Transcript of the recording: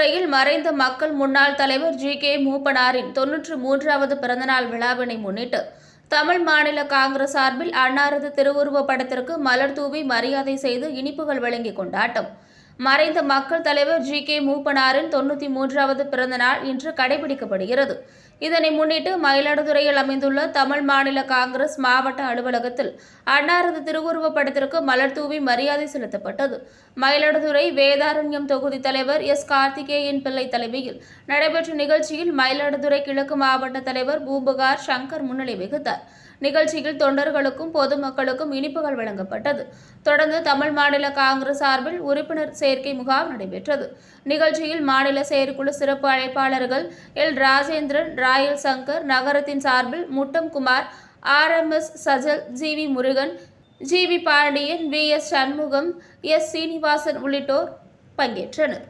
மறைந்த மக்கள் முன்னாள் தலைவர் ஜி. கே. மூப்பனாரின் தொன்னூற்று மூன்றாவது பிறந்தநாள் விழாவினை முன்னிட்டு தமிழ் மாநில காங்கிரஸ் சார்பில் அன்னாரது திருவுருவப் படத்திற்கு மலர் தூவி மரியாதை செய்து இனிப்புகள் வழங்கி கொண்டாட்டம். மறைந்த மக்கள் தலைவர் ஜி கே மூப்பனாரின் தொண்ணூற்றி மூன்றாவது பிறந்த நாள் இன்று கடைபிடிக்கப்படுகிறது. இதனை முன்னிட்டு மயிலாடுதுறையில் அமைந்துள்ள தமிழ் மாநில காங்கிரஸ் மாவட்ட அலுவலகத்தில் அன்னாரது திருவுருவப் படத்திற்கு மலர் தூவி மரியாதை செலுத்தப்பட்டது. மயிலாடுதுறை வேதாரண்யம் தொகுதி தலைவர் எஸ். கார்த்திகேயன் பிள்ளை தலைமையில் நடைபெற்ற நிகழ்ச்சியில் மயிலாடுதுறை கிழக்கு மாவட்ட தலைவர் பூம்புகார் சங்கர் முன்னிலை வகித்தார். நிகழ்ச்சியில் தொண்டர்களுக்கும் பொதுமக்களுக்கும் இனிப்புகள் வழங்கப்பட்டது. தொடர்ந்து தமிழ் மாநில காங்கிரஸ் சார்பில் உறுப்பினர் சேர்க்கை முகாம் நடைபெற்றது. நிகழ்ச்சியில் மாநில செயற்குழு சிறப்பு அழைப்பாளர்கள் எல். ராஜேந்திரன் ராயல் சங்கர் நகரத்தின் சார்பில் Muttam Kumar RMS Sajal G. V. Murugan G. V. Pandian V. S. Shanmugam S. Srinivasan உள்ளிட்டோர் பங்கேற்றனர்.